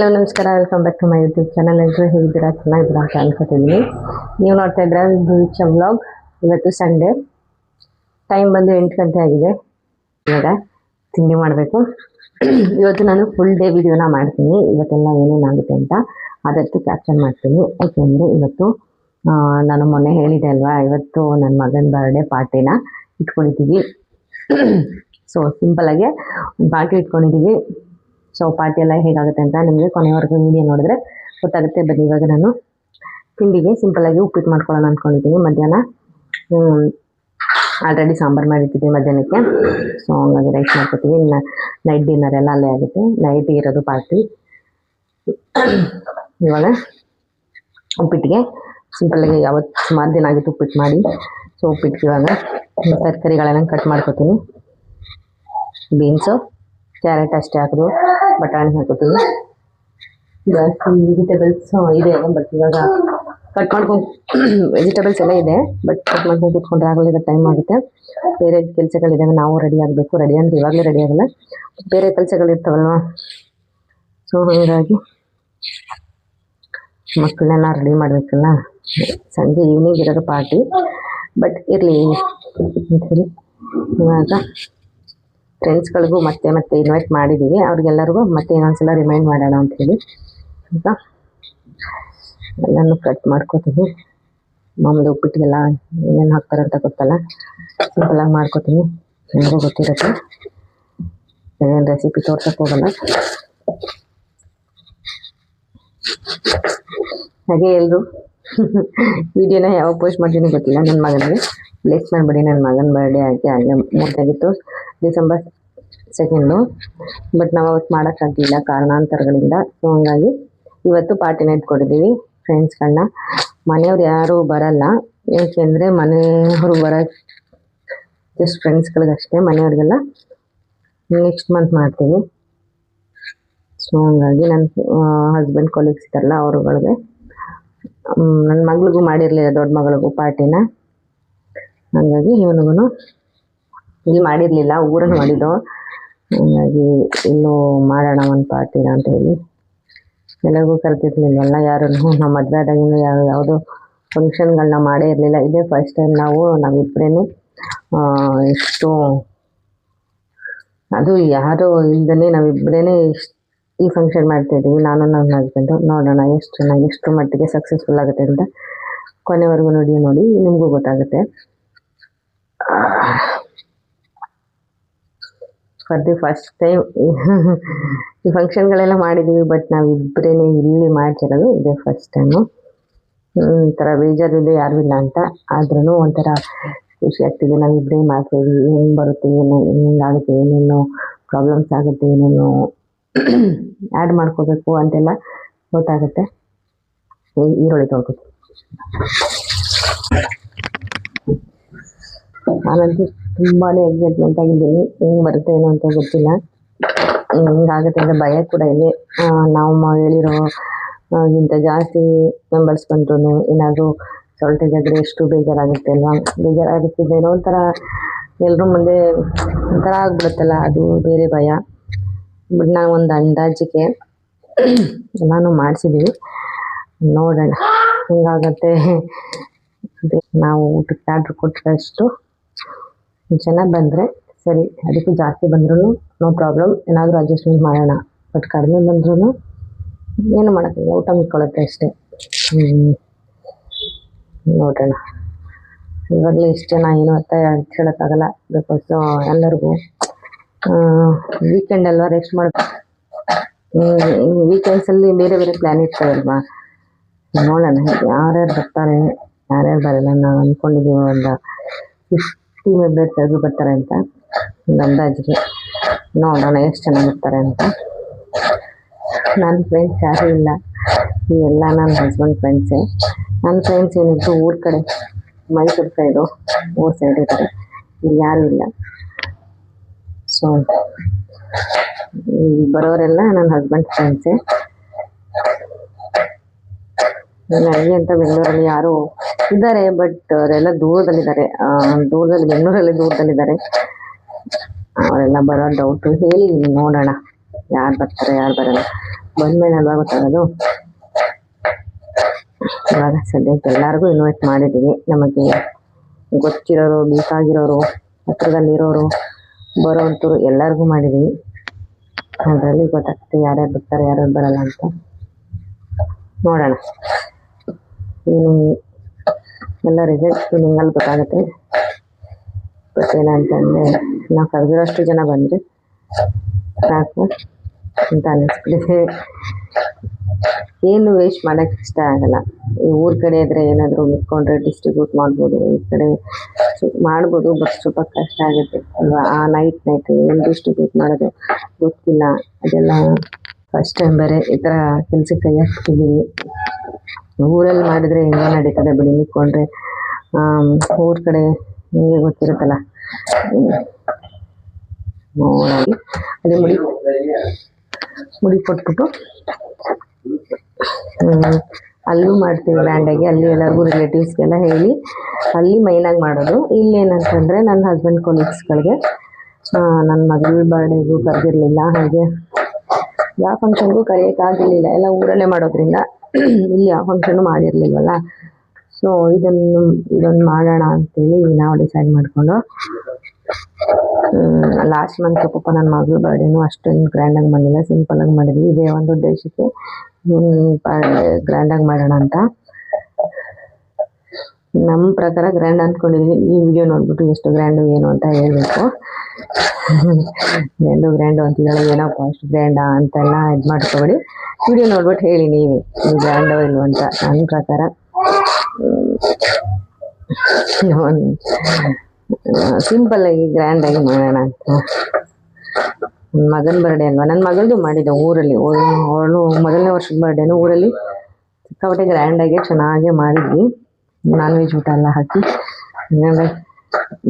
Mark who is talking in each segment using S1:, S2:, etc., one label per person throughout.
S1: Hello, ನಮಸ್ಕಾರ. Welcome back to my YouTube channel ಎಲ್ಲರೂ ಹೇಗಿದ್ದೀರಾ? ಚೆನ್ನಾಗಿದ್ದೀರಾ ಅಂತ ಅನ್ಕೋತಿದ್ದೀನಿ. ನೀವು ನೋಡ್ತಾ ಇದ್ರೆ ಬೀಚ್ ವ್ಲಾಗ್ ಇವತ್ತು ಸಂಡೇ ಟೈಮ್ ಬಂದು ಎಂಟು ಗಂಟೆ ಆಗಿದೆ. ಇವಾಗ ತಿಂಡಿ ಮಾಡಬೇಕು. ಇವತ್ತು ನಾನು ಫುಲ್ ಡೇ ವಿಡಿಯೋನ ಮಾಡ್ತೀನಿ. ಇವತ್ತೆಲ್ಲ ಏನೇನಾಗುತ್ತೆ ಅಂತ ಆದಷ್ಟು ಕ್ಯಾಪ್ಚರ್ ಮಾಡ್ತೀನಿ. ಯಾಕೆಂದರೆ ಇವತ್ತು ನಾನು ಮೊನ್ನೆ ಹೇಳಿದೆ ಅಲ್ವಾ? ಇವತ್ತು ನನ್ನ ಮಗನ ಬರ್ಡೇ ಪಾರ್ಟಿನ ಇಟ್ಕೊಂಡಿದ್ದೀವಿ. ಸೊ ಸಿಂಪಲಾಗೆ ಪಾರ್ಟಿ ಇಟ್ಕೊಂಡಿದ್ದೀವಿ. ಸೊ ಪಾರ್ಟಿ ಎಲ್ಲ ಹೇಗಾಗುತ್ತೆ ಅಂತ ನಿಮಗೆ ಕೊನೆವರೆಗೂ ವಿಡಿಯೋ ನೋಡಿದ್ರೆ ಗೊತ್ತಾಗುತ್ತೆ. ಬನ್ನಿ, ಇವಾಗ ನಾನು ತಿಂಡಿಗೆ ಸಿಂಪಲಾಗಿ ಉಪ್ಪಿಟ್ಟು ಮಾಡ್ಕೊಳ್ಳೋಣ ಅಂದ್ಕೊಂಡಿದ್ದೀನಿ ಮಧ್ಯಾಹ್ನ ಆಲ್ರೆಡಿ ಸಾಂಬಾರು ಮಾಡಿಟ್ಟಿದ್ದೀನಿ ಮಧ್ಯಾಹ್ನಕ್ಕೆ. ಸೊ ಹಂಗಾಗಿ ರೈಸ್ ಮಾಡ್ಕೊತೀವಿ. ನೈಟ್ ಡಿನ್ನರ್ ಎಲ್ಲ ಅಲ್ಲೇ ಆಗುತ್ತೆ. ನೈಟ್ ಇರೋದು ಪಾರ್ಟಿ ಇವಾಗ ಉಪ್ಪಿಟ್ಟಿಗೆ ಸಿಂಪಲ್ಲಾಗಿ ಯಾವತ್ತು ಸುಮಾರು ದಿನ ಆಗಿತ್ತು ಉಪ್ಪಿಟ್ಟು ಮಾಡಿ. ಸೊ ಉಪ್ಪಿಟ್ಟು ಇವಾಗ ತರಕಾರಿಗಳೆಲ್ಲ ಕಟ್ ಮಾಡ್ಕೊತೀನಿ. ಬೀನ್ಸು ಕ್ಯಾರೆಟ್ ಅಷ್ಟೇ ಹಾಕೋದು. ಬಟಾಣಿ ಹಾಕೋತೀವಿ ಜಾಸ್ತಿ ವೆಜಿಟೇಬಲ್ಸ್ ಇದೆ ಬಟ್ ಇವಾಗ ಕಟ್ ಮಾಡ್ಕೊಂಡು ವೆಜಿಟೇಬಲ್ಸ್ ಎಲ್ಲ ಇದೆ ಬಟ್ ಕಟ್ ಮಾಡ್ಕೊಂಡು ಕೂತ್ಕೊಂಡ್ರೆ ಆಗಲಿಲ್ಲ ಟೈಮ್ ಆಗುತ್ತೆ. ಬೇರೆ ಕೆಲಸಗಳಿದ್ದಾವೆ, ನಾವು ರೆಡಿ ಆಗಬೇಕು ರೆಡಿ ಅಂದ್ರೆ ಇವಾಗಲೇ ರೆಡಿ ಆಗಲ್ಲ. ಬೇರೆ ಕೆಲಸಗಳಿರ್ತಾವಲ್ವ? ಸೊ ಹಾಗಾಗಿ ಮಕ್ಕಳನ್ನೆಲ್ಲ ರೆಡಿ ಮಾಡಬೇಕಲ್ಲ. ಸಂಜೆ ಈವ್ನಿಂಗ್ ಇರೋದು ಪಾರ್ಟಿ ಬಟ್ ಇರಲಿ ಅಂಥೇಳಿ ಇವಾಗ ಫ್ರೆಂಡ್ಸ್ಗಳಿಗೂ ಮತ್ತೆ ಮತ್ತೆ ಇನ್ವೈಟ್ ಮಾಡಿದ್ದೀವಿ ಅವ್ರಿಗೆಲ್ಲರಿಗೂ ಮತ್ತೆ ಇನ್ನೊಂದ್ಸಲ ರಿಮೈಂಡ್ ಮಾಡೋಣ ಅಂತ ಎಲ್ಲನೂ ಕಟ್ ಮಾಡ್ಕೋತೀನಿ. ಮಾಮೂಲಿ ಉಪ್ಪಿಟ್ಟಿಗೆಲ್ಲ ಏನೇನು ಹಾಕ್ತಾರೆ ಅಂತ ಗೊತ್ತಲ್ಲ? ಸಿಂಪಲಾಗಿ ಮಾಡ್ಕೋತೀನಿ. ಎಲ್ಲರೂ ಗೊತ್ತಿರುತ್ತೆ. ಏನೇನು ರೆಸಿಪಿ ತೋರ್ಸಕ್ಕೆ ಹೋಗಲ್ಲ. ಹಾಗೆ ಎಲ್ಲರೂ ವಿಡಿಯೋನ ಯಾವಾಗ ಪೋಸ್ಟ್ ಮಾಡ್ತೀನಿ ಗೊತ್ತಿಲ್ಲ. ನನ್ನ ಮಗನಿಗೆ. ಬ್ಲೆಸ್ ಮಾಡಿಬಿಡಿ. ನನ್ನ ಮಗನ ಬರ್ಡೇ ಆಗಿ ಹಾಗೆ ಮೂರ್ತಾಗಿತ್ತು ಡಿಸೆಂಬರ್ ಸೆಕೆಂಡು ಬಟ್ ನಾವು ಅವತ್ತು ಮಾಡೋಕ್ಕಾಗಲಿಲ್ಲ ಕಾರಣಾಂತರಗಳಿಂದ. ಸೊ ಹಂಗಾಗಿ ಇವತ್ತು ಪಾರ್ಟಿನ ಇಟ್ಕೊಂಡಿದ್ದೀವಿ ಫ್ರೆಂಡ್ಸ್ಗಳನ್ನ ಮನೆಯವ್ರು ಯಾರೂ ಬರಲ್ಲ. ಏಕೆಂದರೆ ಮನೆಯವರು ಬರೋ ಜಸ್ಟ್ ಫ್ರೆಂಡ್ಸ್ಗಳಿಗಷ್ಟೇ ಮನೆಯವ್ರಿಗೆಲ್ಲ ನೆಕ್ಸ್ಟ್ ಮಂತ್ ಮಾಡ್ತೀವಿ ಸೊ ಹಂಗಾಗಿ ನನ್ನ ಹಸ್ಬೆಂಡ್ ಕೊಲೀಗ್ಸ್ ಇದ್ದಾರಲ್ಲ ಅವ್ರುಗಳಿಗೆ. ನನ್ನ ಮಗಳಿಗೂ ಮಾಡಿರಲಿಲ್ಲ ದೊಡ್ಡ ಮಗಳಿಗೂ ಪಾರ್ಟಿನ ಹಾಗಾಗಿ ಇವನಿಗೂ ಇಲ್ಲಿ ಮಾಡಿರಲಿಲ್ಲ ಊರಲ್ಲಿ ಮಾಡಿದ್ದು. ಹಾಗಾಗಿ ಇಲ್ಲೂ ಮಾಡೋಣ ಒಂದು ಪಾರ್ಟಿನ ಅಂತ ಹೇಳಿ. ಎಲ್ಲರಿಗೂ ಕರೆದಿರ್ಲಿಲ್ವಲ್ಲ ಯಾರು ನಮ್ಮ ಮದುವೆ ಆದಾಗಿಂದ ಯಾವ ಯಾವುದೋ ಫಂಕ್ಷನ್ಗಳನ್ನ ಮಾಡೇ ಇರಲಿಲ್ಲ. ಇದೇ ಫಸ್ಟ್ ಟೈಮ್ ನಾವು ನಾವಿಬ್ಬರೇ ಇಷ್ಟು ಅದು ಯಾರು ಇಲ್ದೇ ನಾವಿಬ್ಬರೇ ಇಷ್ಟು ಈ ಫಂಕ್ಷನ್ ಮಾಡ್ತಾ ಇದ್ದೀವಿ ನಾನು ನನ್ನ ಹಸ್ಬೆಂಡು ನೋಡೋಣ ಎಷ್ಟು ಚೆನ್ನಾಗಿ ಎಷ್ಟು ಮಟ್ಟಿಗೆ ಸಕ್ಸಸ್ಫುಲ್ ಆಗುತ್ತೆ ಅಂತ ಕೊನೆವರೆಗೂ ನೋಡಿ ನೋಡಿ ನಿಮಗೂ ಗೊತ್ತಾಗುತ್ತೆ. ಫಾರ್ ದಿ ಫಸ್ಟ್ ಟೈಮ್ ಈ ಫಂಕ್ಷನ್ಗಳೆಲ್ಲ ಮಾಡಿದ್ದೀವಿ ಬಟ್ ನಾವು ಇಬ್ಬರೇ ಇಲ್ಲಿ ಮಾಡ್ತಿರೋದು ಇದೇ ಫಸ್ಟ್ ಟೈಮು ಒಂಥರ ಬೇಜಾರಿದೆ, ಯಾರು ಇಲ್ಲ ಅಂತ. ಆದ್ರೂ ಒಂಥರ ಖುಷಿ ಆಗ್ತಿದೆ. ನಾವು ಇಬ್ಬರೇ ಮಾಡ್ತೀವಿ ಏನು ಬರುತ್ತೆ ಏನು ಹೆಂಗಾಗುತ್ತೆ ಏನೇನು ಪ್ರಾಬ್ಲಮ್ಸ್ ಆಗುತ್ತೆ, ಏನೇನು ಆ್ಯಡ್ ಮಾಡ್ಕೋಬೇಕು ಅಂತೆಲ್ಲ ಗೊತ್ತಾಗುತ್ತೆ. ಈರುಳ್ಳಿ ತೊಗೊಳ್ಬೇಕು ನಾನಂತೂ ತುಂಬಾ ಎಕ್ಸೈಟ್ಮೆಂಟ್ ಆಗಿದ್ದೀನಿ. ಹೆಂಗ್ ಬರುತ್ತೆ ಏನೋ ಅಂತ ಗೊತ್ತಿಲ್ಲ. ಹೆಂಗಾಗುತ್ತೆ ಅಂತ ಭಯ ಕೂಡ ಇದೆ. ನಾವು ಹೇಳಿರೋ ಗಿಂತ ಜಾಸ್ತಿ ಮೆಂಬರ್ಸ್ ಬಂದ್ರು ಏನಾದರೂ ಸಾಲ್ಟೇಜ್ ಆದರೆ ಎಷ್ಟು ಬೇಜಾರಾಗುತ್ತೆ ಅಲ್ವಾ? ಬೇಜಾರಾಗುತ್ತಿದೆ ಏನೋ ಒಂಥರ ಎಲ್ಲರೂ ಮುಂದೆ ಒಂಥರ ಆಗ್ಬಿಡುತ್ತಲ್ಲ, ಅದು ಬೇರೆ ಭಯ. ಬಟ್ ನಾವು ಒಂದು ಅಂದಾಜಿಗೆ ಎಲ್ಲಾನು ಮಾಡಿಸಿದ್ದೀವಿ ನೋಡೋಣ, ಹೆಂಗಾಗತ್ತೆ. ನಾವು ಊಟಕ್ಕೆ ಆರ್ಡ್ರ್ ಕೊಟ್ಟರಷ್ಟು ಜನ ಬಂದರೆ ಸರಿ, ಅದಕ್ಕೂ ಜಾಸ್ತಿ ಬಂದ್ರೂ ನೋ ಪ್ರಾಬ್ಲಮ್ ಏನಾದರೂ ಅಡ್ಜಸ್ಟ್ಮೆಂಟ್ ಮಾಡೋಣ. ಬಟ್ ಕಡಿಮೆ ಬಂದ್ರೂ ಏನು ಮಾಡೋಕ್ಕಿಲ್ಲ ಊಟ ಮಿಕ್ಕೊಳ್ಳುತ್ತೆ ಅಷ್ಟೇ. ನೋಡೋಣ. ಇವಾಗಲೇ ಇಷ್ಟು ಜನ ಏನು ಅಂತ ಹೇಳೋಕ್ಕಾಗಲ್ಲ. ಬಿಕಾಸ್ ಎಲ್ಲರಿಗೂ ವೀಕೆಂಡ್ ಅಲ್ವಾ ರೆಸ್ಟ್ ಮಾಡಿ ವೀಕೆಂಡ್ಸಲ್ಲಿ ಬೇರೆ ಬೇರೆ ಪ್ಲ್ಯಾನ್ ಇರ್ತಾವಲ್ವಾ? ನೋಡೋಣ, ಯಾರ್ಯಾರು ಬರ್ತಾರೆ, ಯಾರ್ಯಾರು ಬರಲ್ಲ ನಾವು ಅಂದ್ಕೊಂಡಿದ್ದೀವಿ ಒಂದು ಫಿಫ್ಟಿ ಮೆಂಬರ್ಸ್ ಯಾರು ಬರ್ತಾರೆ ಅಂತ? ಅಂದಾಜಿಗೆ ನೋಡೋಣ ಎಷ್ಟು ಜನ ಬರ್ತಾರೆ ಅಂತ. ನನ್ನ ಫ್ರೆಂಡ್ಸ್ ಯಾರೂ ಇಲ್ಲ. ಈ ಎಲ್ಲ ನನ್ನ ಹಸ್ಬೆಂಡ್ ಫ್ರೆಂಡ್ಸೇ ನನ್ನ ಫ್ರೆಂಡ್ಸ್ ಏನಿತ್ತು ಊರ ಕಡೆ, ಮೈಸೂರು ಸೈಡು ಊರ ಸೈಡ್ ಇದ್ದಾರೆ ಇಲ್ಲಿ ಯಾರೂ ಇಲ್ಲ. ಸೊ ಬರೋರೆಲ್ಲ ನನ್ನ ಹಸ್ಬೆಂಡ್ ಫ್ರೆಂಡ್ಸೇ ನನಗೆ ಅಂತ ಬೆಂಗಳೂರಲ್ಲಿ ಯಾರು ಇದ್ದಾರೆ ಬಟ್ ಅವರೆಲ್ಲ ದೂರದಲ್ಲಿದ್ದಾರೆ. ದೂರದಲ್ಲಿ ಬೆಂಗಳೂರಲ್ಲಿ ದೂರದಲ್ಲಿದ್ದಾರೆ. ಅವರೆಲ್ಲ ಬರೋ ಡೌಟ್ ಹೇಳಿ ನೋಡೋಣ. ಯಾರು ಬರ್ತಾರೆ, ಯಾರು ಬರಲ್ಲ. ಬಂದ್ಮೇಲೆ ಅಲ್ವಾ ಗೊತ್ತಾಗೋದು? ಇವಾಗ ಸದ್ಯಕ್ಕೆ ಎಲ್ಲರಿಗೂ ಇನ್ವೈಟ್ ಮಾಡಿದ್ದೀವಿ. ನಮಗೆ ಗೊತ್ತಿರೋರು ಬೇಕಾಗಿರೋರು ಹತ್ರದಲ್ಲಿರೋರು ಬರೋವಂಥವ್ರು ಎಲ್ಲರಿಗೂ ಮಾಡಿದ್ದೀವಿ. ಅದರಲ್ಲಿ ಗೊತ್ತಾಗ್ತದೆ ಯಾರ್ಯಾರು ಬರ್ತಾರೆ, ಯಾರ್ಯಾರು ಬರಲ್ಲ ಅಂತ. ನೋಡೋಣ. ಈವ್ನಿಂಗ್ ಎಲ್ಲ ರಿಸಲ್ಟ್ ಈವ್ನಿಂಗಲ್ಲಿ ಗೊತ್ತಾಗುತ್ತೆ. ಬಟ್ ಏನಂತಂದರೆ ನಾವು ಕರೆದಿರೋಷ್ಟು ಜನ ಬಂದರೆ ಸಾಕು ಅಂತ ಅನ್ನಿಸ್ಬಿಟ್ಟಿದೆ ಏನು ವೇಸ್ಟ್ ಮಾಡೋಕ್ಕೆ ಇಷ್ಟ ಆಗಲ್ಲ. ಈ ಊರ ಕಡೆ ಇದ್ರೆ ಏನಾದರೂ ಮಿಕ್ಕೊಂಡ್ರೆ ಡಿಸ್ಟ್ರಿಬ್ಯೂಟ್ ಮಾಡ್ಬೋದು, ಈ ಕಡೆ ಮಾಡ್ಬೋದು ಬಟ್ ಸ್ವಲ್ಪ ಕಷ್ಟ ಆಗುತ್ತೆ ಅಲ್ವಾ? ಆ ನೈಟ್ ನೈಟ್ ಏನು ಡಿಸ್ಟ್ರಿಬ್ಯೂಟ್ ಮಾಡೋದು ಗೊತ್ತಿಲ್ಲ. ಅದೆಲ್ಲ ಫಸ್ಟ್ ಟೈಮ್ ಬೇರೆ ಈ ಥರ ಕೆಲ್ಸಕ್ಕೆ ಕೈ ಹಾಕ್ತಿದ್ದೀವಿ ಊರಲ್ಲಿ ಮಾಡಿದ್ರೆ ಹೆಂಗೆ ನಡೀತದೆ ಬಿಡಿ ಮಿಕ್ಕೊಂಡ್ರೆ ಊರ ಕಡೆ ನಿಮಗೆ ಗೊತ್ತಿರುತ್ತಲ್ಲ. ನೋಡಿ ಅದೇ ಮುಡಿ ಮುಡಿ ಕೊಟ್ಬಿಟ್ಟು ಅಲ್ಲೂ ಮಾಡ್ತೀವಿ ಗ್ರ್ಯಾಂಡಾಗಿ ಅಲ್ಲಿ ಎಲ್ಲರಿಗೂ ರಿಲೇಟಿವ್ಸ್ಗೆಲ್ಲ ಹೇಳಿ, ಅಲ್ಲಿ ಮೈನಾಗಿ ಮಾಡೋದು. ಇಲ್ಲೇನಂತಂದರೆ ನನ್ನ ಹಸ್ಬೆಂಡ್ ಕೊಲೀಗ್ಸ್ಗಳಿಗೆ ನನ್ನ ಮಗಳ ಬರ್ಡೇಗೂ ಕರೆದಿರಲಿಲ್ಲ, ಹಾಗೆ. ಯಾವ ಫಂಕ್ಷನ್ಗೂ ಕರೆಯೋಕ್ಕಾಗಿರಲಿಲ್ಲ ಎಲ್ಲ ಊರಲ್ಲೇ ಮಾಡೋದ್ರಿಂದ. ಇಲ್ಲಿ ಯಾವ ಫಂಕ್ಷನು ಮಾಡಿರಲಿಲ್ವಲ್ಲ? ಸೊ ಇದನ್ನು, ಇದೊಂದು ಮಾಡೋಣ ಅಂತೇಳಿ ನಾವು ಡಿಸೈಡ್ ಮಾಡಿಕೊಂಡು ಲಾಸ್ಟ್ ಮಂತ್ ಪಾಪ ನನ್ನ ಮಗಳು ಬರ್ಡೇನು ಅಷ್ಟೊಂದು ಗ್ರ್ಯಾಂಡಾಗಿ ಮಾಡಿಲ್ಲ ಸಿಂಪಲಾಗಿ ಮಾಡಿದ್ವಿ. ಇದೇ ಒಂದು ಉದ್ದೇಶಕ್ಕೆ ಗ್ರ್ಯಾಂಡಾಗಿ ಮಾಡೋಣ ಅಂತ. ನಮ್ಮ ಪ್ರಕಾರ ಗ್ರ್ಯಾಂಡ್ ಅಂದ್ಕೊಂಡಿದ್ವಿ ಈ ವಿಡಿಯೋ ನೋಡ್ಬಿಟ್ಟು ಎಷ್ಟು ಗ್ರ್ಯಾಂಡು ಏನು ಅಂತ ಹೇಳಬೇಕು. ಗ್ರ್ಯಾಂಡು ಗ್ರ್ಯಾಂಡು ಅಂತಿದ್ದಾಳೆ. ಏನಪ್ಪ ಅಷ್ಟು ಗ್ರ್ಯಾಂಡಾ ಅಂತೆಲ್ಲ ಇದು ಮಾಡ್ಕೊಬೇಡಿ. ವಿಡಿಯೋ ನೋಡ್ಬಿಟ್ಟು ಹೇಳಿ ನೀವೇ. ನೀವು ಗ್ರ್ಯಾಂಡೋ ಇಲ್ವ ಅಂತ. ನನ್ನ ಪ್ರಕಾರ. ಸಿಂಪಲ್ ಆಗಿ ಗ್ರ್ಯಾಂಡ್ ಆಗಿ ಮಾಡೋಣ ಅಂತ. ನನ್ನ ಮಗನ ಬರ್ಡೇ ಅಲ್ವಾ? ನನ್ನ ಮಗಳದು ಮಾಡಿದ್ದೆ ಊರಲ್ಲಿ. ಅವಳು ಮೊದಲನೇ ವರ್ಷದ ಬರ್ಡೇನು ಊರಲ್ಲಿ ಸಿಕ್ಕಾಪಟ್ಟೆ ಗ್ರ್ಯಾಂಡಾಗಿ ಚೆನ್ನಾಗಿ ಮಾಡಿದ್ವಿ. ನಾನ್ ವೆಜ್ ಊಟ ಎಲ್ಲ ಹಾಕಿ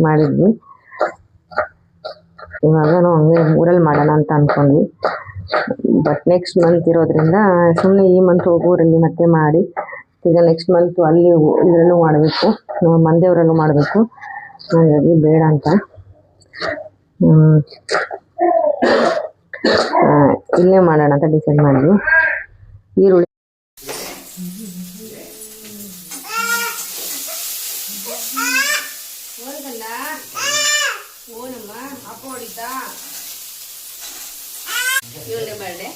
S1: ಮಾಡಿದ್ವಿ. ಇವಾಗ ಹಂಗೆ ಊರಲ್ಲಿ ಮಾಡೋಣ ಅಂತ ಅನ್ಕೊಂಡ್ವಿ. ಬಟ್ ನೆಕ್ಸ್ಟ್ ಮಂತ್ ಇರೋದ್ರಿಂದ ಸುಮ್ಮನೆ ಈ ಮಂತ್ ಊರಲ್ಲಿ ಮತ್ತೆ ಮಾಡಿ. ಈಗ ನೆಕ್ಸ್ಟ್ ಮಂತ್ ಅಲ್ಲಿ ಇದರಲ್ಲೂ ಮಾಡಬೇಕು. ಮಂದೇವರಲ್ಲೂ ಮಾಡಬೇಕು. ಹಾಗಾಗಿ ಬೇಡ ಅಂತ. ಇಲ್ಲೇ ಮಾಡೋಣ ಅಂತ ಡಿಸೈಡ್ ಮಾಡಿದ್ವಿ. ಈರುಳ್ಳಿ
S2: ಇವಳೇ ಬರ್ಡೆ.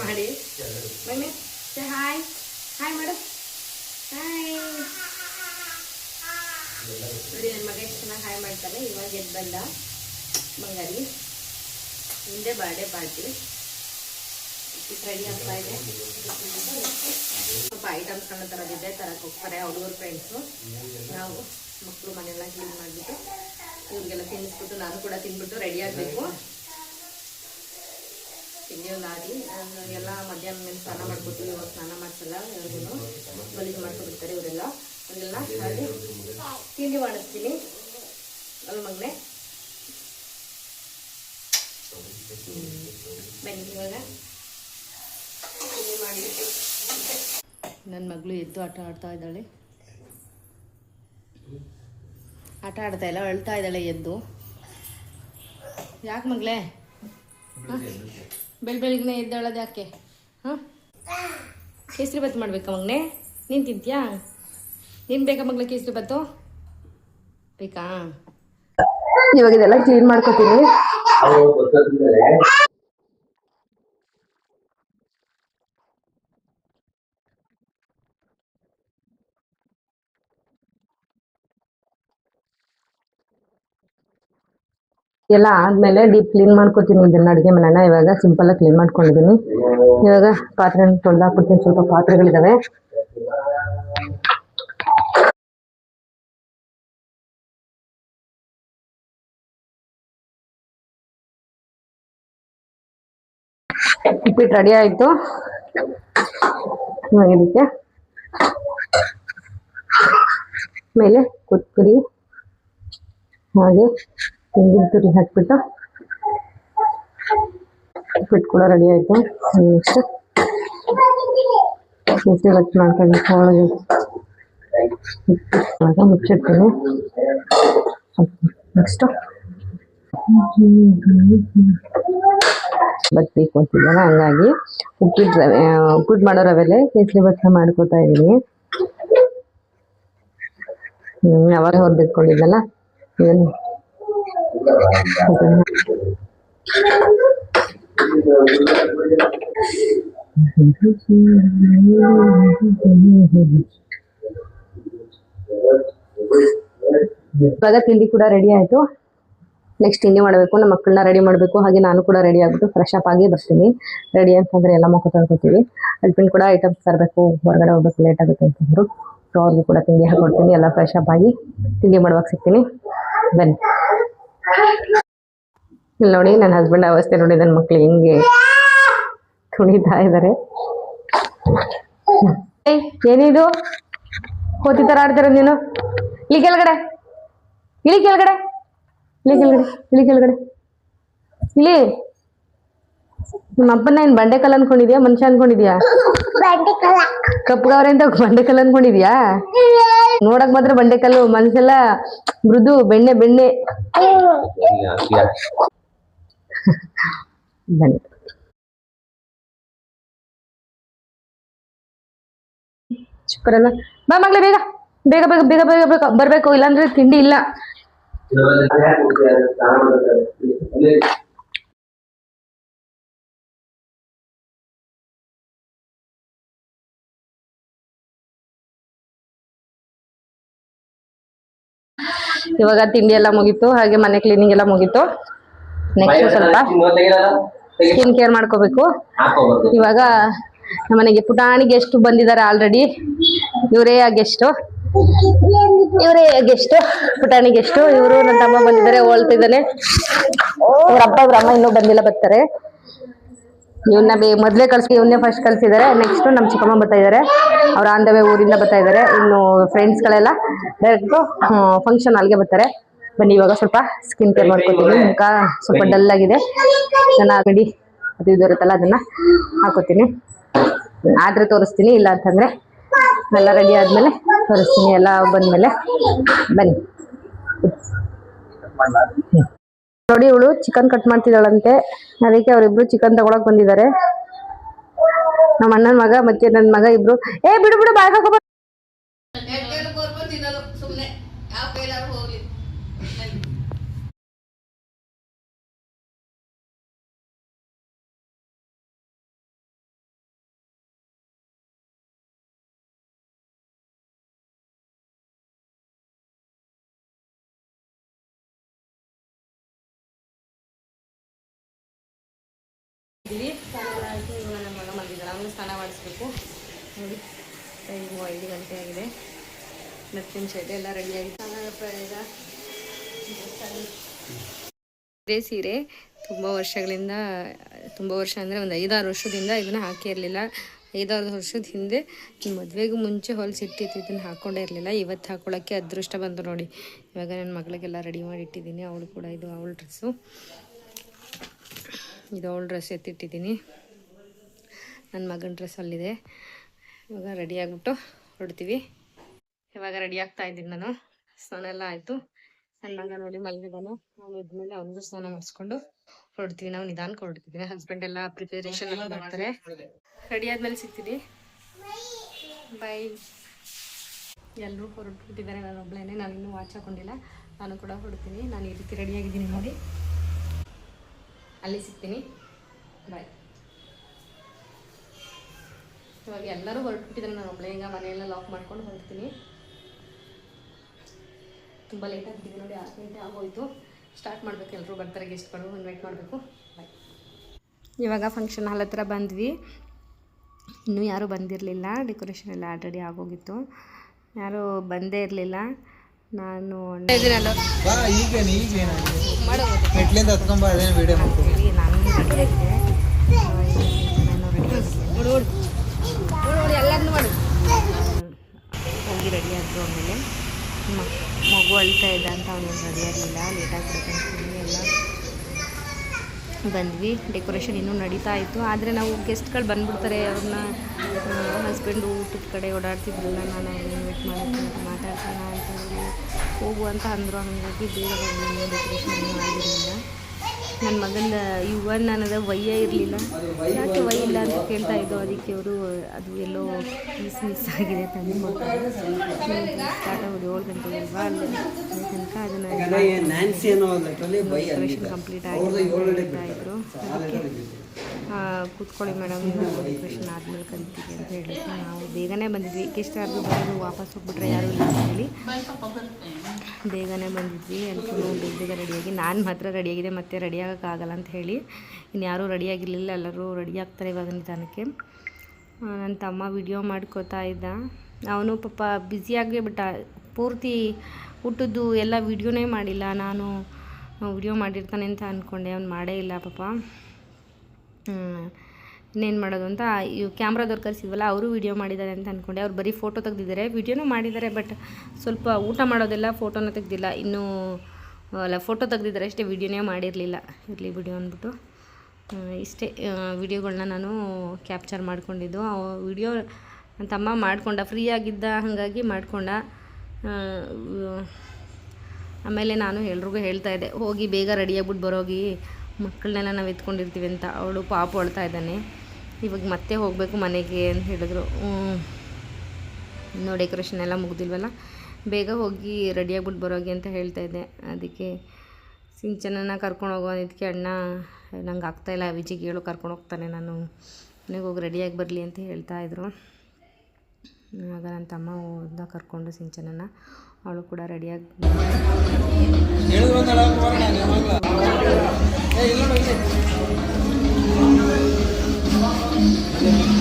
S2: ಮಾಡಿ. ಮಮ್ಮಿ ಸೇ ಹಾಯ್ ಹಾಯ್ ಮಾಡು ಹಾಯ್ ನೋಡಿ ನನ್ನ ಮಗ ಎಷ್ಟು ಚೆನ್ನಾಗಿ ಹಾಯ್ ಮಾಡ್ತಾನೆ. ಇವಾಗ ಎದ್ದು ಬಂದ ಬಂಗಾರಿ. ಹಿಂದೆ ಬರ್ಡೇ ಪಾರ್ಟಿ. ರೆಡಿ ಆಗ್ತಾ ಇದೆ. ಸ್ವಲ್ಪ ಐಟಮ್ಸ್ ಕಣ್ಣ ತರೋದಿದೆ ತರಕ್ಕೆ ಹೋಗ್ತಾರೆ ಹುಡುಗರು ಫ್ರೆಂಡ್ಸು ನಾವು ಮಕ್ಕಳು ಮನೆಯೆಲ್ಲ ಕ್ಲೀನ್ ಮಾಡಿಬಿಟ್ಟು, ಇವ್ರಿಗೆಲ್ಲ ತಿನ್ನಿಸ್ಬಿಟ್ಟು ನಾನು ಕೂಡ ತಿನ್ಬಿಟ್ಟು ರೆಡಿ ಆಗಬೇಕು. ಆಗಿ ಎಲ್ಲ ಮಧ್ಯಾಹ್ನ ಮೇಲೆ ಸ್ನಾನ ಮಾಡ್ಕೊತೀವಿ ಇವಾಗ ಸ್ನಾನ ಮಾಡಿಸಲ್ಲ ಇವ್ರಿಗೂ ಗಲೀಜು ಮಾಡ್ಕೊಬಿಡ್ತಾರೆ ಇವರೆಲ್ಲ. ಅದೆಲ್ಲ ಹಾಗೆ ತಿಂಡಿ ಮಾಡಿಸ್ತೀನಿ. ಅಲ್ಲಿ ಮಗನೆ. ಮಾಡಿ ನನ್ನ ಮಗಳು ಎದ್ದು ಆಟ ಆಡ್ತಾ ಇದ್ದಾಳೆ. ಆಟ ಆಡ್ತಾ ಇಲ್ಲ, ಅಳ್ತಾ ಇದ್ದಾಳೆ ಎದ್ದು. ಯಾಕೆ ಮಗಳೇ? ಬೆಳ್ ಬೆಳಗ್ನೆ ಎದ್ದೇಳೋದು ಯಾಕೆ? ಹಾಂ? ಕೇಸರಿ ಬತ್ ಮಾಡ್ಬೇಕಾ ಮಗ್ನೆ? ನೀನು ತಿಂತೀಯಾ? ನೀನು ಬೇಕಾ ಮಗ್ಳ ಕೇಸರಿ ಬತ್ತು ಬೇಕಾ?
S1: ಇವಾಗ ಇದೆಲ್ಲ ಕ್ಲೀನ್ ಮಾಡ್ಕೊತೀನಿ. ಎಲ್ಲ ಆದ್ಮೇಲೆ ಡೀಪ್ ಕ್ಲೀನ್ ಮಾಡ್ಕೊತೀನಿ ಇದನ್ನ ಅಡುಗೆ ಮನೆನ. ಇವಾಗ ಸಿಂಪಲ್ ಕ್ಲೀನ್ ಮಾಡ್ಕೊಂಡಿದ್ದೀನಿ ಇವಾಗ ಪಾತ್ರೆ ತೊಳೆದಾಕ್ಬಿಡ್ತೀನಿ ಸ್ವಲ್ಪ ಪಾತ್ರೆಗಳಿದಾವೆ. ಉಪ್ಪಿಟ್ಟು ರೆಡಿ ಆಯ್ತು. ಇದಕ್ಕೆ. ಮೇಲೆ ಕೊತ್ತಂಬರಿ ಹಾಗೆ. ತೆಂಗಿನ ತುರಿ ಹಾಕ್ಬಿಟ್ಟು? ಉಪ್ಪಿಟ್ಟು ಕೂಡ ರೆಡಿ ಆಯಿತು. ನೆಕ್ಸ್ಟ್ ಕೇಸರಿ ಬಚ್ಚ ಮಾಡ್ಕೊಂಡು ಇವಾಗ ಮುಚ್ಚಿಡ್ತೀನಿ. ನೆಕ್ಸ್ಟು. ಬತ್ಬೇಕು ಅಂತಿದ್ದಲ್ಲ ಹಂಗಾಗಿ ಉಪ್ಪಿಟ್ಟು ರವೆ ಉಪ್ಪಿಟ್ಟು ಮಾಡೋ ರವೆಲೆ ಕೇಸರಿ ಭತ್ತ ಮಾಡ್ಕೋತಾ ಇದ್ದೀನಿ. ಹ್ಮ್ ಅವಾಗ ಹೊರದಿಟ್ಕೊಂಡಿದ್ದಲ್ಲ? ಏನು ಇವಾಗ ತಿಂಡಿ ಕೂಡ ರೆಡಿ ಆಯ್ತು. ನೆಕ್ಸ್ಟ್ ತಿಂಡಿ ಮಾಡಬೇಕು, ನಮ್ಮ ಮಕ್ಕಳನ್ನ ರೆಡಿ ಮಾಡಬೇಕು. ಹಾಗೆ ನಾನು ಕೂಡ ರೆಡಿ ಆಗ್ಬಿಟ್ಟು ಫ್ರೆಶ್ ಅಪ್ ಆಗಿ ಬರ್ತೀನಿ. ರೆಡಿ ಅಂತಂದ್ರೆ ಎಲ್ಲ ಮುಖ ತೊಳ್ಕೊತೀವಿ. ಹಸ್ಬೆಂಡ್ ಕೂಡ ಐಟಮ್ಸ್ ತರಬೇಕು. ಹೊರಗಡೆ ಹೋಗ್ಬೇಕು ಲೇಟ್ ಆಗುತ್ತೆ ಅಂತಂದ್ರು. ಸೊ ಅವ್ರಿಗೂ ಕೂಡ ತಿಂಡಿ ಹಾಕೊಡ್ತೀನಿ. ಎಲ್ಲ ಫ್ರೆಶ್ ಅಪ್ ಆಗಿ ತಿಂಡಿ ಮಾಡುವಾಗ ಸಿಗ್ತೀನಿ. ಬನ್ನಿ. ಇಲ್ಲಿ ನೋಡಿ, ನನ್ನ ಹಸ್ಬೆಂಡ್ ಅವಸ್ಥೆ ನೋಡಿ ನನ್ನ ಮಕ್ಳು ಹೆಂಗೆ ತುಣಿತಾ ಇದ್ದಾರೆ ಏನಿದು? ಕೋತಿ ತರ ಆಡ್ತಿರೋ ನೀನು? ಇಲ್ಲಿ ಕೆಳಗಡೆ. ಇಳಿ ಕೆಳಗಡೆ. ಇಳಿ ಕೆಳಗಡೆ ಇಳಿ ಕೆಳಗಡೆ. ಇಲ್ಲಿ ನಿಮ್ಮ ಅಪ್ಪನ ಏನ್ ಬಂಡೆಕಲ್ ಅನ್ಕೊಂಡಿದ್ಯಾ, ಮನುಷ್ಯ ಅನ್ಕೊಂಡಿದ್ಯಾ? ಕಪ್ಪಗವ್ರೆ ಅಂತ ಬಂಡೆಕಲ್ಲು ಅನ್ಕೊಂಡಿದ್ಯಾ? ನೋಡಕ್ ಮಾತ್ರ ಬಂಡೆಕಲ್ಲು ಮನ್ಸೆಲ್ಲ ಮೃದು ಬೆಣ್ಣೆ ಬೆಣ್ಣೆ. ಬನ್ನಿ. ಚಿಕ್ಕರಲ್ಲ ಬಾ ಮಗ್ಲೇ ಬೇಗ ಬೇಗ ಬೇಗ ಬೇಗ ಬೇಗ ಬೇಗ ಬರ್ಬೇಕು ಇಲ್ಲಾಂದ್ರೆ ತಿಂಡಿ ಇಲ್ಲ. ಇವಾಗ ತಿಂಡಿ ಎಲ್ಲ ಮುಗೀತು ಹಾಗೆ ಮನೆ ಕ್ಲೀನಿಂಗ್ ಎಲ್ಲ ಮುಗೀತು. ನೆಕ್ಸ್ಟ್ ಸ್ವಲ್ಪ ಸ್ಕಿನ್ ಕೇರ್ ಮಾಡ್ಕೋಬೇಕು. ಇವಾಗ ನಮ್ಮನೆಗೆ ಪುಟಾಣಿ ಗೆಸ್ಟ್ ಬಂದಿದ್ದಾರೆ ಆಲ್ರೆಡಿ ಇವರೇ ಆ ಗೆಸ್ಟ್ ಇವರೇ ಗೆಸ್ಟ್ ಪುಟಾಣಿ ಗೆಸ್ಟ್ ಇವರು ನನ್ನ ತಮ್ಮ ಬಂದಿದ್ದಾರೆ ಹೋಳ್ತಿದ್ದಾನೆ ಅವ್ರ ಅಪ್ಪ ಅವ್ರ ಅಮ್ಮ ಇನ್ನೂ ಬಂದಿಲ್ಲ ಬರ್ತಾರೆ. ಇವನ್ನ ಬೇ ಮೊದಲೇ ಕಳ್ಸಿ ಇವನ್ನೇ ಫಸ್ಟ್ ಕಳ್ಸಿದ್ದಾರೆ ನೆಕ್ಸ್ಟ್ ನಮ್ಮ ಚಿಕ್ಕಮ್ಮ ಬರ್ತಾ ಇದ್ದಾರೆ ಅವ್ರ ಆನ್ ದ ವೇ ಊರಿಂದ ಬರ್ತಾ ಇದ್ದಾರೆ ಇನ್ನು ಫ್ರೆಂಡ್ಸ್ಗಳೆಲ್ಲ ಡೈರೆಕ್ಟ್ ಫಂಕ್ಷನ್ ಅಲ್ಲಿಗೆ ಬರ್ತಾರೆ. ಬನ್ನಿ ಇವಾಗ ಸ್ವಲ್ಪ ಸ್ಕಿನ್ ಕೇರ್ ಮಾಡ್ಕೊತೀನಿ. ಮುಖ ಸ್ವಲ್ಪ ಡಲ್ ಆಗಿದೆ. ನಾನು ಆಲ್ರೆಡಿ ಅದು ಇದು ಇರುತ್ತಲ್ಲ ಅದನ್ನ ಹಾಕೋತೀನಿ. ಆದರೆ ತೋರಿಸ್ತೀನಿ ಇಲ್ಲ ಅಂತಂದ್ರೆ ಎಲ್ಲ ರೆಡಿ ಆದ್ಮೇಲೆ ತೋರಿಸ್ತೀನಿ. ಎಲ್ಲ ಬಂದ್ಮೇಲೆ ಬನ್ನಿ. ನೋಡಿ ಇವಳು ಚಿಕನ್ ಕಟ್ ಮಾಡ್ತಿದ್ದಾಳಂತೆ. ಅದಕ್ಕೆ ಅವರಿಬ್ರು ಚಿಕನ್ ತಗೊಳಕ್ ಬಂದಿದ್ದಾರೆ. ನಮ್ಮ ಅಣ್ಣನ ಮಗ ಮತ್ತೆ ನನ್ನ ಮಗ ಇಬ್ರು. ಏ, ಬಿಡು ಬಿಡು, ಬಾಯ್ ಹಾಕೋ
S2: ಇಲ್ಲಿ ಸ್ನಾನ ಆಯಿತು ಇವಾಗ ನನ್ನ ಮಗ ಮಲಗಿದ್ದಾಳೆ ನೋಡಿ. ಟೈಮು ಐದು ಗಂಟೆ ಆಗಿದೆ. ಹತ್ತು ನಿಮಿಷ ಇದೆ ಎಲ್ಲ ರೆಡಿ ಆಗಿದೆ ಸ್ನಾನ ಪ್ರಯೋಗ. ಇದೇ ಸೀರೆ ತುಂಬ ವರ್ಷಗಳಿಂದ, ತುಂಬ ವರ್ಷ ಅಂದರೆ ಒಂದು ಐದಾರು ವರ್ಷದಿಂದ ಇದನ್ನು ಹಾಕಿರಲಿಲ್ಲ ಐದಾರು ವರ್ಷದ ಹಿಂದೆ ಮದುವೆಗೂ ಮುಂಚೆ ಹೊಲಿಸಿಟ್ಟಿದ್ದು ಇದನ್ನು ಹಾಕ್ಕೊಂಡೇ ಇರಲಿಲ್ಲ. ಇವತ್ತು ಹಾಕೊಳ್ಳೋಕ್ಕೆ ಅದೃಷ್ಟ ಬಂತು ನೋಡಿ. ಇವಾಗ ನನ್ನ ಮಗಳಿಗೆಲ್ಲ ರೆಡಿ ಮಾಡಿ ಇಟ್ಟಿದ್ದೀನಿ. ಅವಳು ಕೂಡ ಇದು, ಅವಳ ಡ್ರೆಸ್ಸು ಇದು ಅವಳ ಡ್ರೆಸ್ ಎತ್ತಿಟ್ಟಿದ್ದೀನಿ. ನನ್ನ ಮಗನ ಡ್ರೆಸ್ ಅಲ್ಲಿದೆ. ಇವಾಗ ರೆಡಿ ಆಗಿಬಿಟ್ಟು ಹೊಡ್ತೀವಿ ಇವಾಗ ರೆಡಿ ಆಗ್ತಾ ಇದ್ದೀನಿ ನಾನು. ಸ್ನಾನ ಎಲ್ಲ ಆಯಿತು. ನನ್ನ ಮಗ ನೋಡಿ ಮಲಗಿದ್ದಾನೆ ಅವನು ಇದ್ಮೇಲೆ ಅವನಿಗೂ ಸ್ನಾನ ಮಾಡಿಸ್ಕೊಂಡು ಹೊರಡ್ತೀವಿ. ನಾವು ನಿಧಾನಕ್ಕೆ ಹೊರಡ್ತಿದ್ದೀನಿ ಹಸ್ಬೆಂಡ್ ಎಲ್ಲ ಪ್ರಿಪರೇಷನ್ ಎಲ್ಲ ಮಾಡ್ತಾರೆ. ರೆಡಿ ಆದ್ಮೇಲೆ ಸಿಗ್ತೀನಿ. ಬೈ ಎಲ್ಲರೂ ಹೊರಟ್ಬಿಟ್ಟಿದ್ದಾರೆ. ನಾನು ಒಬ್ಬಳೇನೆ ನಾನು ಇನ್ನೂ ವಾಚ್ ಹಾಕೊಂಡಿಲ್ಲ. ನಾನು ಕೂಡ ಹೊಡ್ತೀನಿ ನಾನು ಈ ರೀತಿ ರೆಡಿಯಾಗಿದ್ದೀನಿ ನೋಡಿ. ಅಲ್ಲಿ ಸಿಗ್ತೀನಿ. ಬಾಯ್ ಇವಾಗ ಎಲ್ಲರೂ ಹೊರಟ್ಬಿಟ್ಟಿದ್ದಾರೆ. ನಾನು ಒಬ್ಬಳೇ ಈಗ ಮನೆಯೆಲ್ಲ ಲಾಕ್ ಮಾಡ್ಕೊಂಡು ಹೊರಡ್ತೀನಿ. ತುಂಬ ಲೇಟ್ ಆಗಿದ್ದೀವಿ ನೋಡಿ ಆರು ಗಂಟೆ ಆಗೋಯ್ತು. ಸ್ಟಾರ್ಟ್ ಮಾಡ್ಬೇಕು. ಎಲ್ಲರೂ ಬರ್ತಾರೆ ಗೆಸ್ಟ್ಗಳು ಇನ್ವೈಟ್ ಮಾಡಬೇಕು. ಬಾಯ್ ಇವಾಗ ಫಂಕ್ಷನ್ ಹಾಲ್ ಹತ್ರ ಬಂದ್ವಿ. ಇನ್ನೂ ಯಾರೂ ಬಂದಿರಲಿಲ್ಲ. ಡೆಕೋರೇಷನ್ ಎಲ್ಲ ಆಲ್ರೆಡಿ ಆಗೋಗಿತ್ತು. ಯಾರೂ ಬಂದೇ ಇರಲಿಲ್ಲ. ನಾನು ಹೋಗಿ ರೆಡಿ ಆದರು ಆಮೇಲೆ ಮಗು ಅಳ್ತಾ ಇದ್ದ ಅಂತ ಅವನೇನು ರೆಡಿ ಆಗಲಿಲ್ಲ ಲೇಟ್ ಎಲ್ಲ ಬಂದ್ವಿ ಡೆಕೋರೇಷನ್ ಇನ್ನೂ ನಡೀತಾ ಇತ್ತು ಆದರೆ ನಾವು ಗೆಸ್ಟ್ಗಳು ಬಂದ್ಬಿಡ್ತಾರೆ ಅವ್ರನ್ನ ಹಸ್ಬೆಂಡು ಊಟದ ಕಡೆ ಓಡಾಡ್ತಿದ್ರಲ್ಲ ನಾನು ಅವ್ರನ್ನ ಇನ್ವೈಟ್ ಮಾಡ್ತೀನಿ ಮಾತಾಡ್ಸೋಣ ಅಂತ ಹೋಗು ಅಂತ ಅಂದರು ಹಂಗಾಗಿ ಬೇಗ ಡೆಕೋರೇಷನ್ ಆಗಿರಲಿಲ್ಲ
S1: ನನ್ನ ಮಗನ ಯುವನ್ ನನ್ನದ ವಯ್ಯ ಇರಲಿಲ್ಲ. ಯಾಕೆ ವೈ ಇಲ್ಲ ಅಂತ ಕೇಳ್ತಾ ಇದ್ದು ಅದಕ್ಕೆ ಅವರು ಅದು ಎಲ್ಲೋ ಮಿಸ್ ಮಿಸ್ ಆಗಿದೆ ತಂದು ಸ್ಟಾರ್ಟ್ ಆಗೋದು ಏಳು ಗಂಟೆಗೆ ಅಲ್ವಾ? ಅಲ್ಲಿ ತನಕ ಅದನ್ನು ಡೆಕೋರೇಷನ್ ಕಂಪ್ಲೀಟ್ ಆಗಿ ಹೇಳ್ತಾ ಇದ್ರು. ಅದಕ್ಕೆ ಕೂತ್ಕೊಳ್ಳಿ ಮೇಡಮ್ ಡೆಕೋರೇಷನ್ ಆದಮೇಲೆ ಕಲಿತೀವಿ ಅಂತ ಹೇಳಿದ್ರು. ನಾವು ಬೇಗನೆ ಬಂದಿದ್ವಿ. ಗೆಸ್ಟ್ ಬಂದು ಬರೋದು ವಾಪಸ್ ಹೋಗ್ಬಿಟ್ರೆ ಯಾರು ಇಲ್ಲ ಅಂತ ಹೇಳಿ. ಬೇಗನೆ ಬಂದಿದ್ವಿ ಎಲ್ಲರೂ ಬೇಗ ಬೇಗ ರೆಡಿಯಾಗಿ ನಾನು ಮಾತ್ರ ರೆಡಿಯಾಗಿದೆ ಮತ್ತೆ ರೆಡಿಯಾಗೋಕ್ಕಾಗಲ್ಲ ಅಂತ ಹೇಳಿ. ಇನ್ಯಾರೂ ರೆಡಿಯಾಗಿರಲಿಲ್ಲ ಎಲ್ಲರೂ ರೆಡಿ ಆಗ್ತಾರೆ ಇವಾಗ ನಿಧಾನಕ್ಕೆ. ನನ್ನ ತಮ್ಮ ವಿಡಿಯೋ ಮಾಡ್ಕೋತಾ ಇದ್ದ. ಅವನು ಪಾಪ ಬ್ಯುಸಿಯಾಗಿ ಬಿಟ್ಟ, ಪೂರ್ತಿ ಊಟದ್ದು ಎಲ್ಲ ವಿಡಿಯೋನೇ ಮಾಡಿಲ್ಲ, ನಾನು ವಿಡಿಯೋ ಮಾಡಿರ್ತಾನೆ ಅಂತ ಅಂದ್ಕೊಂಡೆ ಅವ್ನು ಮಾಡೇ ಇಲ್ಲ ಪಾಪ. ಇನ್ನೇನು ಮಾಡೋದು ಅಂತ ಇವು ಕ್ಯಾಮ್ರಾದವ್ರು ಕರೆಸಿದ್ವಲ್ಲ, ಅವರು ವೀಡಿಯೋ ಮಾಡಿದ್ದಾರೆ ಅಂತ ಅಂದ್ಕೊಂಡೆ ಅವ್ರು ಬರೀ ಫೋಟೋ ತೆಗ್ದಿದ್ದಾರೆ. ವೀಡಿಯೋನೂ ಮಾಡಿದ್ದಾರೆ ಬಟ್ ಸ್ವಲ್ಪ ಊಟ ಮಾಡೋದೆಲ್ಲ ಫೋಟೋನ ತೆಗ್ದಿಲ್ಲ. ಇನ್ನೂ, ಅಲ್ಲ ಫೋಟೋ ತೆಗ್ದಿದ್ದಾರೆ ಅಷ್ಟೇ ವೀಡಿಯೋನೇ ಮಾಡಿರಲಿಲ್ಲ. ಇರಲಿ ವಿಡಿಯೋ ಅಂದ್ಬಿಟ್ಟು. ಇಷ್ಟೇ ವಿಡಿಯೋಗಳನ್ನ ನಾನು ಕ್ಯಾಪ್ಚರ್ ಮಾಡ್ಕೊಂಡಿದ್ದು. ವಿಡಿಯೋ ತಮ್ಮ ಮಾಡಿಕೊಂಡ ಫ್ರೀ ಆಗಿದ್ದ ಹಾಗಾಗಿ ಮಾಡಿಕೊಂಡ. ಆಮೇಲೆ ನಾನು ಎಲ್ರಿಗೂ ಹೇಳ್ತಾ ಇದ್ದೆ, ಹೋಗಿ ಬೇಗ ರೆಡಿಯಾಗ್ಬಿಟ್ಟು ಬರೋಗಿ ಮಕ್ಕಳನ್ನೆಲ್ಲ ನಾವು ಎತ್ಕೊಂಡಿರ್ತೀವಿ ಅಂತ. ಅವಳು ಪಾಪ ಅಳ್ತಾ ಇದ್ದಾನೆ. ಇವಾಗ ಮತ್ತೆ ಹೋಗಬೇಕು ಮನೆಗೆ ಅಂತ ಹೇಳಿದ್ರು. ನೋ ಡೆಕೋರೇಷನ್ ಎಲ್ಲ ಮುಗ್ದಿಲ್ವಲ್ಲ? ಬೇಗ ಹೋಗಿ ರೆಡಿಯಾಗ್ಬಿಟ್ಟು ಬರೋಗಿ ಅಂತ ಹೇಳ್ತಾ ಇದ್ದೆ. ಅದಕ್ಕೆ ಸಿಂಚನನ ಕರ್ಕೊಂಡು ಹೋಗೋ ಇದಕ್ಕೆ ಅಣ್ಣ, ನಂಗೆ ಆಗ್ತಾಯಿಲ್ಲ ವಿಜಿಗೆ ಹೇಳು ಕರ್ಕೊಂಡು ಹೋಗ್ತಾನೆ ನಾನು. ಮನೆಗೆ ಹೋಗಿ ರೆಡಿಯಾಗಿ ಬರಲಿ ಅಂತ ಹೇಳ್ತಾ ಇದ್ರು. ಆಗ ನನ್ನ ತಮ್ಮ ಹೋದ ಕರ್ಕೊಂಡು ಸಿಂಚನನ ಅವಳು ಕೂಡ ರೆಡಿಯಾಗಿ
S2: ಇಲ್ಲಿ ನೋಡು, ಇಲ್ಲಿ.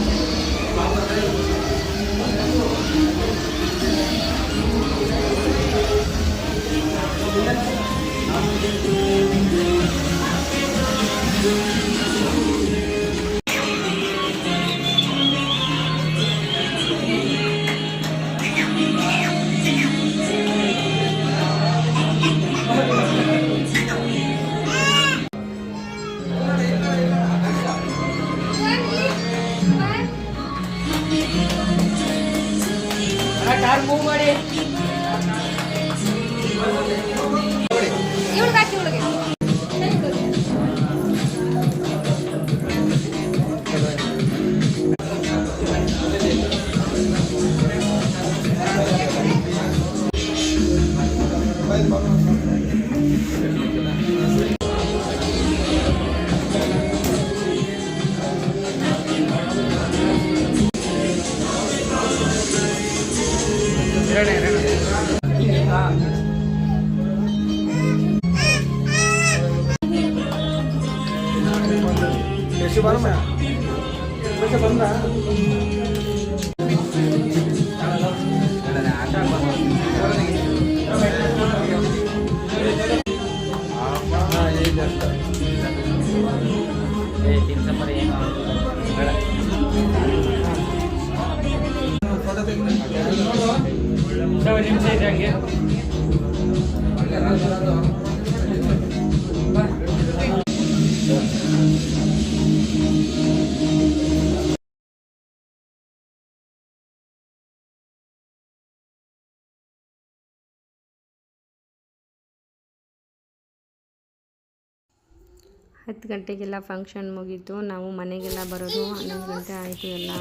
S1: ಹತ್ತು ಗಂಟೆಗೆಲ್ಲ ಫಂಕ್ಷನ್ ಮುಗೀತು. ನಾವು ಮನೆಗೆಲ್ಲ ಬರೋದು ಹನ್ನೊಂದು ಗಂಟೆ ಆಯಿತು ಎಲ್ಲ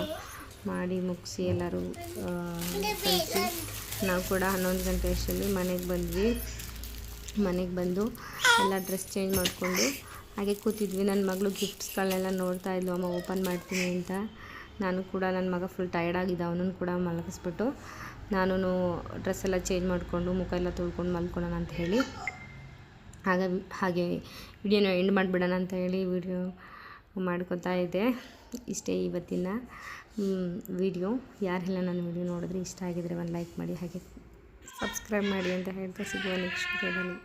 S1: ಮಾಡಿ ಮುಗಿಸಿ ಎಲ್ಲರೂ ಕಳಿಸಿ. ನಾವು ಕೂಡ ಹನ್ನೊಂದು ಗಂಟೆ ಅಷ್ಟರಲ್ಲಿ ಮನೆಗೆ ಬಂದ್ವಿ. ಮನೆಗೆ ಬಂದು ಎಲ್ಲ ಡ್ರೆಸ್ ಚೇಂಜ್ ಮಾಡಿಕೊಂಡು ಹಾಗೆ ಕೂತಿದ್ವಿ. ನನ್ನ ಮಗಳು ಗಿಫ್ಟ್ಸ್ಗಳನ್ನೆಲ್ಲ ನೋಡ್ತಾ ಇದ್ಲು, ಅಮ್ಮ ಓಪನ್ ಮಾಡ್ತೀನಿ ಅಂತ. ನಾನು ಕೂಡ, ನನ್ನ ಮಗ ಫುಲ್ ಟಯರ್ಡ್ ಆಗಿದ್ದ ಅವನನ್ನು ಕೂಡ ಮಲಗಿಸ್ಬಿಟ್ಟು ನಾನು ಡ್ರೆಸ್ ಎಲ್ಲ ಚೇಂಜ್ ಮಾಡಿಕೊಂಡು ಮುಖ ಎಲ್ಲ ತೊಳ್ಕೊಂಡು ಮಲ್ಕೊಳ್ಳೋಣ ಅಂತ ಹೇಳಿ. ಆಗ ಹಾಗೆ ವಿಡಿಯೋನ ಎಂಡ್ ಮಾಡಿಬಿಡೋಣ ಅಂತ ಹೇಳಿ ವಿಡಿಯೋ ಮಾಡ್ಕೊತಾ ಇದ್ದೆ. ಇಷ್ಟೇ ಇವತ್ತಿನ ವಿಡಿಯೋ ಯಾರೆಲ್ಲ ನನ್ನ ವಿಡಿಯೋ ನೋಡಿದ್ರೆ ಇಷ್ಟ ಆಗಿದ್ರೆ ಒಂದು ಲೈಕ್ ಮಾಡಿ, ಹಾಗೆ ಸಬ್ಸ್ಕ್ರೈಬ್ ಮಾಡಿ ಅಂತ ಹೇಳ್ತಾ ಸಿಗುವ ನೆಕ್ಸ್ಟ್ ವಿಡಿಯೋದಲ್ಲಿ